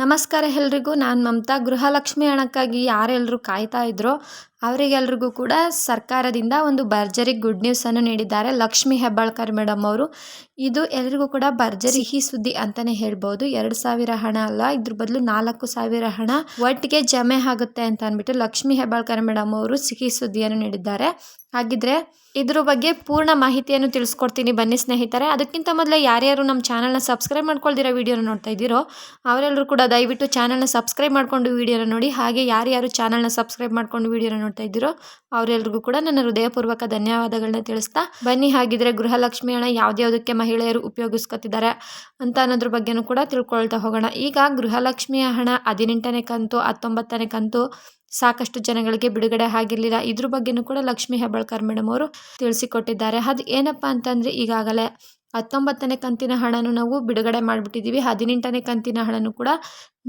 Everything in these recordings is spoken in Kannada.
ನಮಸ್ಕಾರ ಎಲ್ರಿಗೂ. ನಾನು ಮಮತಾ. ಗೃಹಲಕ್ಷ್ಮಿ ಹಣಕ್ಕಾಗಿ ಯಾರೆಲ್ಲರೂ ಕಾಯ್ತಾ ಇದ್ರೋ ಅವರಿಗೆಲ್ರಿಗೂ ಕೂಡ ಸರ್ಕಾರದಿಂದ ಒಂದು ಭರ್ಜರಿ ಗುಡ್ ನ್ಯೂಸನ್ನು ನೀಡಿದ್ದಾರೆ ಲಕ್ಷ್ಮಿ ಹೆಬ್ಬಾಳ್ಕರ್ ಮೇಡಮ್ ಅವರು. ಇದು ಎಲ್ರಿಗೂ ಕೂಡ ಭರ್ಜರಿ ಸಿಹಿ ಸುದ್ದಿ ಅಂತಲೇ ಹೇಳ್ಬೋದು. ಎರಡು ಸಾವಿರ ಹಣ ಅಲ್ಲ, ಇದ್ರ ಬದಲು ನಾಲ್ಕು ಸಾವಿರ ಹಣ ಒಟ್ಟಿಗೆ ಜಮೆ ಆಗುತ್ತೆ ಅಂತ ಅಂದ್ಬಿಟ್ಟು ಲಕ್ಷ್ಮಿ ಹೆಬ್ಬಾಳ್ಕರ್ ಮೇಡಮ್ ಅವರು ಸಿಹಿ ಸುದ್ದಿಯನ್ನು ನೀಡಿದ್ದಾರೆ. ಹಾಗಿದ್ರೆ ಇದ್ರ ಬಗ್ಗೆ ಪೂರ್ಣ ಮಾಹಿತಿಯನ್ನು ತಿಳಿಸ್ಕೊಡ್ತೀನಿ ಬನ್ನಿ ಸ್ನೇಹಿತರೆ. ಅದಕ್ಕಿಂತ ಮೊದಲೇ ಯಾರ್ಯಾರು ನಮ್ಮ ಚಾನಲ್ನ ಸಬ್ಸ್ಕ್ರೈಬ್ ಮಾಡ್ಕೊಳ್ದಿರೋ ವಿಡಿಯೋನ ನೋಡ್ತಾ ಇದ್ದೀರೋ ಅವರೆಲ್ಲರೂ ಕೂಡ ದಯವಿಟ್ಟು ಚಾನಲ್ನ ಸಬ್ಸ್ಕ್ರೈಬ್ ಮಾಡ್ಕೊಂಡು ವೀಡಿಯೋನ ನೋಡಿ. ಹಾಗೆ ಯಾರ್ಯಾರು ಚಾನಲ್ನ ಸಬ್ಸ್ಕ್ರೈಬ್ ಮಾಡ್ಕೊಂಡು ವೀಡಿಯೋನ ನೋಡ್ತಾ ಇದ್ದೀರೋ ಅವರೆಲ್ಲರಿಗೂ ಕೂಡ ನನ್ನ ಹೃದಯಪೂರ್ವಕ ಧನ್ಯವಾದಗಳನ್ನ ತಿಳಿಸ್ತಾ ಬನ್ನಿ. ಹಾಗಿದ್ರೆ ಗೃಹಲಕ್ಷ್ಮಿ ಹಣ ಯಾವ್ದ್ಯಾವುದಕ್ಕೆ ಮಹಿಳೆಯರು ಉಪಯೋಗಿಸ್ಕೊತಿದ್ದಾರೆ ಅಂತ ಅನ್ನೋದ್ರ ಬಗ್ಗೆನೂ ಕೂಡ ತಿಳ್ಕೊಳ್ತಾ ಹೋಗೋಣ. ಈಗ ಗೃಹಲಕ್ಷ್ಮಿಯ ಹಣ ಹದಿನೆಂಟನೇ ಕಂತು, ಹತ್ತೊಂಬತ್ತನೇ ಕಂತು ಸಾಕಷ್ಟು ಜನಗಳಿಗೆ ಬಿಡುಗಡೆ ಆಗಿರಲಿಲ್ಲ. ಇದ್ರ ಬಗ್ಗೆನೂ ಕೂಡ ಲಕ್ಷ್ಮೀ ಹೆಬ್ಬಾಳ್ಕರ್ ಮೇಡಮ್ ಅವರು ತಿಳಿಸಿಕೊಟ್ಟಿದ್ದಾರೆ. ಅದು ಏನಪ್ಪ ಅಂತಂದರೆ ಈಗಾಗಲೇ ಹತ್ತೊಂಬತ್ತನೇ ಕಂತಿನ ಹಣನೂ ನಾವು ಬಿಡುಗಡೆ ಮಾಡಿಬಿಟ್ಟಿದ್ದೀವಿ. ಹದಿನೆಂಟನೇ ಕಂತಿನ ಹಣನೂ ಕೂಡ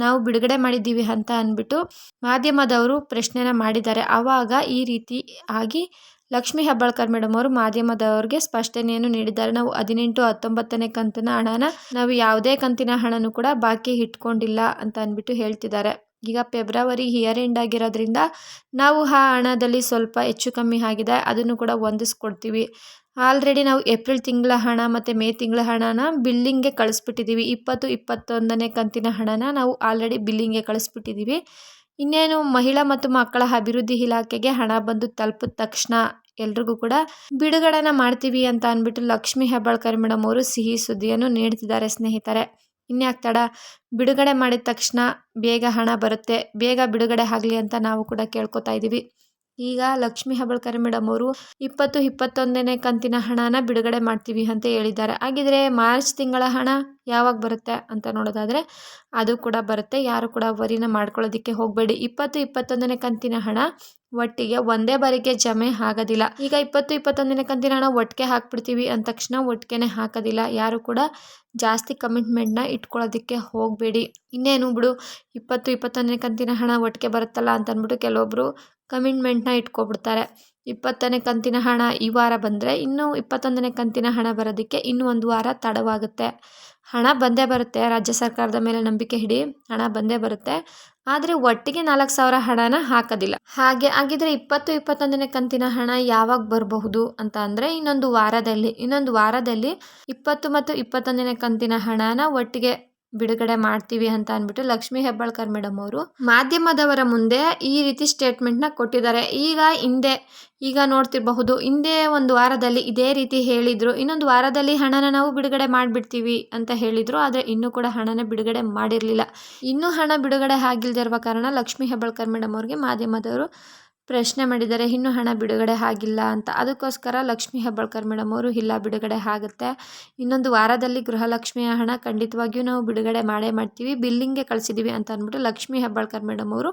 ನಾವು ಬಿಡುಗಡೆ ಮಾಡಿದ್ದೀವಿ ಅಂತ ಅಂದ್ಬಿಟ್ಟು ಮಾಧ್ಯಮದವರು ಪ್ರಶ್ನೆನ ಮಾಡಿದ್ದಾರೆ. ಆವಾಗ ಈ ರೀತಿ ಆಗಿ ಲಕ್ಷ್ಮೀ ಹೆಬ್ಬಾಳ್ಕರ್ ಮೇಡಮ್ ಅವರು ಮಾಧ್ಯಮದವ್ರಿಗೆ ಸ್ಪಷ್ಟನೆಯನ್ನು ನೀಡಿದ್ದಾರೆ. ನಾವು ಹದಿನೆಂಟು, ಹತ್ತೊಂಬತ್ತನೇ ಕಂತಿನ ಹಣನ ನಾವು ಯಾವುದೇ ಕಂತಿನ ಹಣನೂ ಕೂಡ ಬಾಕಿ ಇಟ್ಕೊಂಡಿಲ್ಲ ಅಂತ ಅಂದ್ಬಿಟ್ಟು ಹೇಳ್ತಿದ್ದಾರೆ. ಈಗ ಫೆಬ್ರವರಿ ಇಯರ್ ಎಂಡ್ ಆಗಿರೋದ್ರಿಂದ ನಾವು ಆ ಹಣದಲ್ಲಿ ಸ್ವಲ್ಪ ಹೆಚ್ಚು ಕಮ್ಮಿ ಆಗಿದೆ, ಅದನ್ನು ಕೂಡ ಹೊಂದಿಸ್ಕೊಡ್ತೀವಿ. ಆಲ್ರೆಡಿ ನಾವು ಏಪ್ರಿಲ್ ತಿಂಗಳ ಹಣ ಮತ್ತು ಮೇ ತಿಂಗಳ ಹಣನ ಬಿಲ್ಲಿಂಗ್ಗೆ ಕಳಿಸ್ಬಿಟ್ಟಿದ್ದೀವಿ ಇಪ್ಪತ್ತು, ಇಪ್ಪತ್ತೊಂದನೇ ಕಂತಿನ ಹಣನ ನಾವು ಆಲ್ರೆಡಿ ಬಿಲ್ಲಿಂಗ್ಗೆ ಕಳಿಸ್ಬಿಟ್ಟಿದ್ದೀವಿ ಇನ್ನೇನು ಮಹಿಳಾ ಮತ್ತು ಮಕ್ಕಳ ಅಭಿವೃದ್ಧಿ ಇಲಾಖೆಗೆ ಹಣ ಬಂದು ತಲುಪಿದ ತಕ್ಷಣ ಎಲ್ರಿಗೂ ಕೂಡ ಬಿಡುಗಡೆನ ಮಾಡ್ತೀವಿ ಅಂತ ಅಂದ್ಬಿಟ್ಟು ಲಕ್ಷ್ಮೀ ಹೆಬ್ಬಾಳ್ಕರ್ ಮೇಡಮ್ ಅವರು ಸಿಹಿ ಸುದ್ದಿಯನ್ನು ನೀಡ್ತಿದ್ದಾರೆ ಸ್ನೇಹಿತರೆ. ಇನ್ಯಾಕೆ ತಡ ಬಿಡುಗಡೆ ಮಾಡಿದ ತಕ್ಷಣ ಬೇಗ ಹಣ ಬರುತ್ತೆ. ಬೇಗ ಬಿಡುಗಡೆ ಆಗಲಿ ಅಂತ ನಾವು ಕೂಡ ಕೇಳ್ಕೊತಾ ಇದ್ದೀವಿ ಈಗ ಲಕ್ಷ್ಮಿ ಹೆಬ್ಬಾಳ್ಕರ್ ಮೇಡಮ್ ಅವರು ಇಪ್ಪತ್ತು ಇಪ್ಪತ್ತೊಂದನೇ ಕಂತಿನ ಹಣನ ಬಿಡುಗಡೆ ಮಾಡ್ತೀವಿ ಅಂತ ಹೇಳಿದ್ದಾರೆ. ಹಾಗಿದ್ರೆ ಮಾರ್ಚ್ ತಿಂಗಳ ಹಣ ಯಾವಾಗ ಬರುತ್ತೆ ಅಂತ ನೋಡೋದಾದರೆ ಅದು ಕೂಡ ಬರುತ್ತೆ. ಯಾರು ಕೂಡ ವರಿನ ಮಾಡ್ಕೊಳ್ಳೋದಕ್ಕೆ ಹೋಗಬೇಡಿ. ಇಪ್ಪತ್ತು ಇಪ್ಪತ್ತೊಂದನೇ ಕಂತಿನ ಹಣ ಒಟ್ಟಿಗೆ ಒಂದೇ ಬಾರಿಗೆ ಜಮೆ ಆಗೋದಿಲ್ಲ. ಈಗ ಇಪ್ಪತ್ತು ಇಪ್ಪತ್ತೊಂದನೇ ಕಂತಿನ ಹಣ ಒಟ್ಟಿಗೆ ಹಾಕ್ಬಿಡ್ತೀವಿ ಅಂದ ತಕ್ಷಣ ಒಟ್ಟಿಗೆ ಹಾಕೋದಿಲ್ಲ. ಯಾರು ಕೂಡ ಜಾಸ್ತಿ ಕಮಿಟ್ಮೆಂಟ್ನ ಇಟ್ಕೊಳ್ಳೋದಕ್ಕೆ ಹೋಗಬೇಡಿ. ಇನ್ನೇನು ಬಿಡು, ಇಪ್ಪತ್ತು ಇಪ್ಪತ್ತೊಂದನೇ ಕಂತಿನ ಹಣ ಒಟ್ಟಿಗೆ ಬರುತ್ತಲ್ಲ ಅಂತ ಅಂದ್ಬಿಟ್ಟು ಕೆಲವೊಬ್ಬರು ಕಮಿಟ್ಮೆಂಟ್ನ ಇಟ್ಕೊಬಿಡ್ತಾರೆ. ಇಪ್ಪತ್ತನೇ ಕಂತಿನ ಹಣ ಈ ವಾರ ಬಂದರೆ ಇನ್ನೂ ಇಪ್ಪತ್ತೊಂದನೇ ಕಂತಿನ ಹಣ ಬರೋದಕ್ಕೆ ಇನ್ನೂ ಒಂದು ವಾರ ತಡವಾಗುತ್ತೆ. ಹಣ ಬಂದೇ ಬರುತ್ತೆ, ರಾಜ್ಯ ಸರ್ಕಾರದ ಮೇಲೆ ನಂಬಿಕೆ ಹಿಡಿ ಹಣ ಬಂದೇ ಬರುತ್ತೆ. ಆದರೆ ಒಟ್ಟಿಗೆ ನಾಲ್ಕು ಸಾವಿರ ಹಣನ ಹಾಕೋದಿಲ್ಲ. ಹಾಗೆ ಹಾಗಿದ್ರೆ ಇಪ್ಪತ್ತು, ಇಪ್ಪತ್ತೊಂದನೇ ಕಂತಿನ ಹಣ ಯಾವಾಗ ಬರಬಹುದು ಅಂತ ಅಂದರೆ ಇನ್ನೊಂದು ವಾರದಲ್ಲಿ ಇನ್ನೊಂದು ವಾರದಲ್ಲಿ ಇಪ್ಪತ್ತು ಮತ್ತು ಇಪ್ಪತ್ತೊಂದನೇ ಕಂತಿನ ಹಣನ ಒಟ್ಟಿಗೆ ಬಿಡುಗಡೆ ಮಾಡ್ತೀವಿ ಅಂತ ಅಂದ್ಬಿಟ್ಟು ಲಕ್ಷ್ಮೀ ಹೆಬ್ಬಾಳ್ಕರ್ ಮೇಡಮ್ ಅವರು ಮಾಧ್ಯಮದವರ ಮುಂದೆ ಈ ರೀತಿ ಸ್ಟೇಟ್ಮೆಂಟ್ನ ಕೊಟ್ಟಿದ್ದಾರೆ. ಈಗ ಹಿಂದೆ, ಈಗ ನೋಡ್ತಿರಬಹುದು, ಹಿಂದೆ ಒಂದು ವಾರದಲ್ಲಿ ಇದೇ ರೀತಿ ಹೇಳಿದರು, ಇನ್ನೊಂದು ವಾರದಲ್ಲಿ ಹಣನ ನಾವು ಬಿಡುಗಡೆ ಮಾಡಿಬಿಡ್ತೀವಿ ಅಂತ ಹೇಳಿದರು, ಆದರೆ ಇನ್ನೂ ಕೂಡ ಹಣನ ಬಿಡುಗಡೆ ಮಾಡಿರಲಿಲ್ಲ. ಇನ್ನೂ ಹಣ ಬಿಡುಗಡೆ ಆಗಿಲ್ದಿರುವ ಕಾರಣ ಲಕ್ಷ್ಮೀ ಹೆಬ್ಬಾಳ್ಕರ್ ಮೇಡಮ್ ಅವ್ರಿಗೆ ಮಾಧ್ಯಮದವರು ಪ್ರಶ್ನೆ ಮಾಡಿದ್ದಾರೆ ಇನ್ನೂ ಹಣ ಬಿಡುಗಡೆ ಆಗಿಲ್ಲ ಅಂತ. ಅದಕ್ಕೋಸ್ಕರ ಲಕ್ಷ್ಮೀ ಹೆಬ್ಬಾಳ್ಕರ್ ಮೇಡಮ್ ಅವರು, ಇಲ್ಲ, ಬಿಡುಗಡೆ ಆಗುತ್ತೆ. ಇನ್ನೊಂದು ವಾರದಲ್ಲಿ ಗೃಹಲಕ್ಷ್ಮಿಯ ಹಣ ಖಂಡಿತವಾಗಿಯೂ ನಾವು ಬಿಡುಗಡೆ ಮಾಡೇ ಮಾಡ್ತೀವಿ. ಬಿಲ್ಲಿಂಗ್ಗೆ ಕಳಿಸಿದ್ದೀವಿ ಅಂತ ಅಂದ್ಬಿಟ್ಟು ಲಕ್ಷ್ಮೀ ಹೆಬ್ಬಾಳ್ಕರ್ ಮೇಡಮ್ ಅವರು,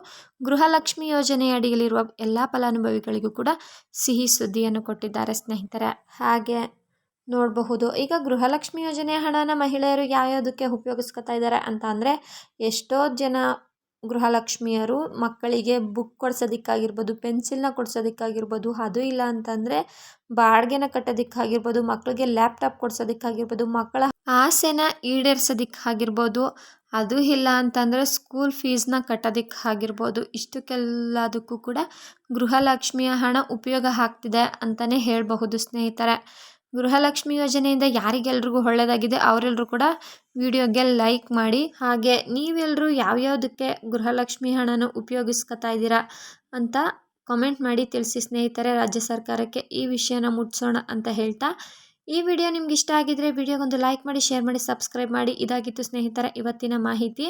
ಗೃಹಲಕ್ಷ್ಮಿ ಯೋಜನೆಯ ಅಡಿಯಲ್ಲಿರುವ ಎಲ್ಲ ಫಲಾನುಭವಿಗಳಿಗೂ ಕೂಡ ಸಿಹಿ ಸುದ್ದಿಯನ್ನು ಕೊಟ್ಟಿದ್ದಾರೆ ಸ್ನೇಹಿತರೆ. ಹಾಗೆ ನೋಡಬಹುದು. ಈಗ ಗೃಹಲಕ್ಷ್ಮಿ ಯೋಜನೆಯ ಹಣನ ಮಹಿಳೆಯರು ಯಾವ್ಯಾವುದಕ್ಕೆ ಉಪಯೋಗಿಸ್ಕೊತಾ ಇದ್ದಾರೆ ಅಂತ ಅಂದರೆ, ಎಷ್ಟೋ ಜನ ಗೃಹಲಕ್ಷ್ಮಿಯರು ಮಕ್ಕಳಿಗೆ ಬುಕ್ ಕೊಡ್ಸೋದಕ್ಕಾಗಿರ್ಬೋದು ಪೆನ್ಸಿಲ್ನ ಕೊಡ್ಸೋದಕ್ಕಾಗಿರ್ಬೋದು, ಅದು ಇಲ್ಲ ಅಂತಂದರೆ ಬಾಡಿಗೆನ ಕಟ್ಟೋದಕ್ಕಾಗಿರ್ಬೋದು ಮಕ್ಕಳಿಗೆ ಲ್ಯಾಪ್ಟಾಪ್ ಕೊಡ್ಸೋದಕ್ಕಾಗಿರ್ಬೋದು, ಮಕ್ಕಳ ಆಸೆನ ಈಡೇರ್ಸೋದಕ್ಕಾಗಿರ್ಬೋದು, ಅದು ಇಲ್ಲ ಅಂತಂದರೆ ಸ್ಕೂಲ್ ಫೀಸ್ನ ಕಟ್ಟೋದಕ್ಕಾಗಿರ್ಬೋದು, ಇಷ್ಟಕ್ಕೆಲ್ಲದಕ್ಕೂ ಕೂಡ ಗೃಹಲಕ್ಷ್ಮಿಯ ಹಣ ಉಪಯೋಗ ಆಗ್ತಿದೆ ಅಂತಲೇ ಹೇಳಬಹುದು ಸ್ನೇಹಿತರೆ. ಗೃಹಲಕ್ಷ್ಮಿ ಯೋಜನೆಯಿಂದ ಯಾರಿಗೆಲ್ರಿಗೂ ಒಳ್ಳೆಯದಾಗಿದೆ ಅವರೆಲ್ಲರೂ ಕೂಡ ವಿಡಿಯೋಗೆ ಲೈಕ್ ಮಾಡಿ. ಹಾಗೆ ನೀವೆಲ್ಲರೂ ಯಾವ್ಯಾವುದಕ್ಕೆ ಗೃಹಲಕ್ಷ್ಮಿ ಹಣನ ಉಪಯೋಗಿಸ್ಕೊತಾ ಇದ್ದೀರಾ ಅಂತ ಕಾಮೆಂಟ್ ಮಾಡಿ ತಿಳಿಸಿ ಸ್ನೇಹಿತರೆ, ರಾಜ್ಯ ಸರ್ಕಾರಕ್ಕೆ ಈ ವಿಷಯನ ಮುಟ್ಸೋಣ ಅಂತ ಹೇಳ್ತಾ. ಈ ವಿಡಿಯೋ ನಿಮ್ಗೆ ಇಷ್ಟ ಆಗಿದ್ರೆ ವಿಡಿಯೋಗೊಂದು ಲೈಕ್ ಮಾಡಿ, ಶೇರ್ ಮಾಡಿ, ಸಬ್ಸ್ಕ್ರೈಬ್ ಮಾಡಿ. ಇದಾಗಿತ್ತು ಸ್ನೇಹಿತರೆ, ಇವತ್ತಿನ ಮಾಹಿತಿ.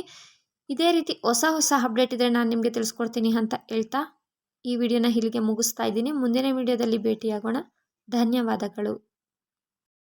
ಇದೇ ರೀತಿ ಹೊಸ ಹೊಸ ಅಪ್ಡೇಟ್ ಇದ್ದರೆ ನಾನು ನಿಮಗೆ ತಿಳಿಸ್ಕೊಡ್ತೀನಿ ಅಂತ ಹೇಳ್ತಾ ಈ ವಿಡಿಯೋನ ಇಲ್ಲಿಗೆ ಮುಗಿಸ್ತಾ ಇದ್ದೀನಿ. ಮುಂದಿನ ವಿಡಿಯೋದಲ್ಲಿ ಭೇಟಿಯಾಗೋಣ. ಧನ್ಯವಾದಗಳು.